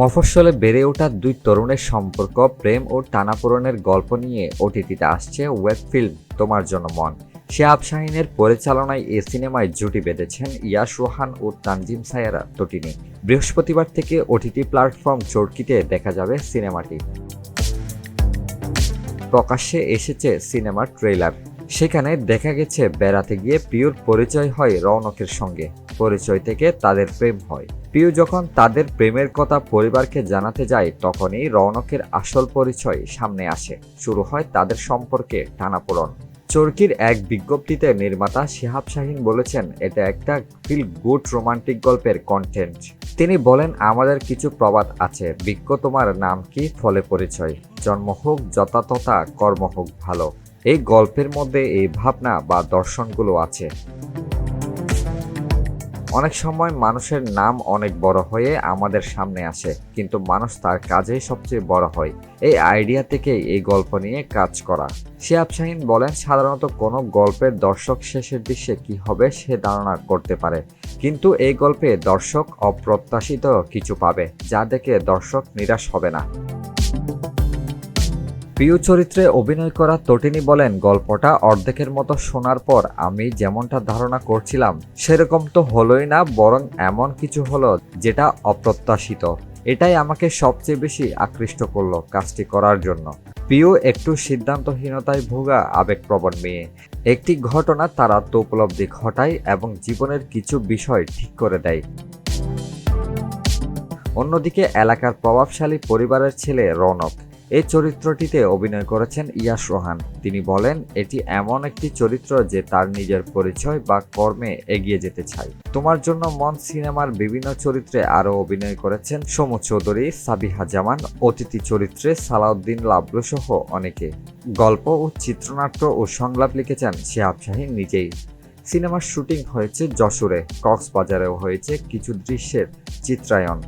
মফস্বলে বেড়ে ওঠা দুই তরুণের সম্পর্ক, প্রেম ও টানাপোড়নের গল্প নিয়ে ওটিটিতে আসছে ওয়েব ফিল্ম তোমার জন্য মন। শিহাব শাহিনের পরিচালনায় এ সিনেমায় জুটি বেঁধেছেন ইয়াশ রোহান ও তানজিম সায়ারা তটিনি। বৃহস্পতিবার থেকে ওটিটি প্ল্যাটফর্ম চরকিতে দেখা যাবে সিনেমাটি। প্রকাশ্যে এসেছে সিনেমার ট্রেলার সেখানে দেখা গেছে বেড়াতে গিয়ে প্রিয়র পরিচয় হয় রৌনকের সঙ্গে। পরিচয় থেকে তাদের প্রেম হয়। প্রিয় যখন তাদের প্রেমের কথা পরিবারকে জানাতে যায়, তখনই রৌনকের আসল পরিচয় সামনে আসে। শুরু হয় তাদের সম্পর্কে টানাপোড়ন। চরকির এক বিজ্ঞপ্তিতে নির্মাতা শিহাব শাহিন বলেছেন, এটা একটা ফিল গুড রোমান্টিক গল্পের কন্টেন্ট তিনি বলেন, আমাদের কিছু প্রবাদ আছে। বিজ্ঞ তোমার নাম কি? ফলে পরিচয়। জন্ম হোক যথাতথা, কর্ম হোক ভালো। এই গল্পের মধ্যে এই ভাবনা বা দর্শনগুলো আছে। অনেক সময় মানুষের নাম অনেক বড় হয়ে আমাদের সামনে আসে, কিন্তু মানুষ তার কাজেই সবচেয়ে বড় হয়। এই আইডিয়া থেকেই এই গল্প নিয়ে কাজ করা। শিয়াব শাহিন বলেন, সাধারণত কোনো গল্পের দর্শক শেষের দৃশ্যে কি হবে সে ধারণা করতে পারে। কিন্তু এই গল্পে দর্শক অপ্রত্যাশিত কিছু পাবে, যা দেখে দর্শক নিরাশ হবে না। প্রিয় চরিত্রে অভিনয় করা তটিনী বলেন, গল্পটা অর্ধেকের মতো শোনার পর আমি যেমনটা ধারণা করছিলাম, সেরকম তো হলোই না, বরং এমন কিছু হলো যেটা অপ্রত্যাশিত। এটাই আমাকে সবচেয়ে বেশি আকৃষ্ট করল কাজটি করার জন্য। প্রিয় একটু সিদ্ধান্তহীনতায় ভোগা আবেগপ্রবণ মেয়ে। একটি ঘটনা তার আত্ম উপলব্ধি ঘটায় এবং জীবনের কিছু বিষয় ঠিক করে দেয়। অন্যদিকে এলাকার প্রভাবশালী পরিবারের ছেলে রৌনক। এই চরিত্রটিতে অভিনয় করেছেন ইয়াশ রোহান। তিনি বলেন, এটি এমন একটি চরিত্র যে তার নিজের পরিচয় বা কর্মে এগিয়ে যেতে চায়। তোমার জন্য মন সিনেমার বিভিন্ন চরিত্রে আরও অভিনয় করেছেন সমু চৌধুরী, সাবিহা জামান, অতিথি চরিত্রে সালাউদ্দিন লাবলু সহ অনেকে। গল্প ও চিত্রনাট্য ও সংলাপ লিখেছেন শিহাব শাহিন নিজেই। সিনেমার শুটিং হয়েছে যশোরে, কক্সবাজারেও হয়েছে কিছু দৃশ্যের চিত্রায়ন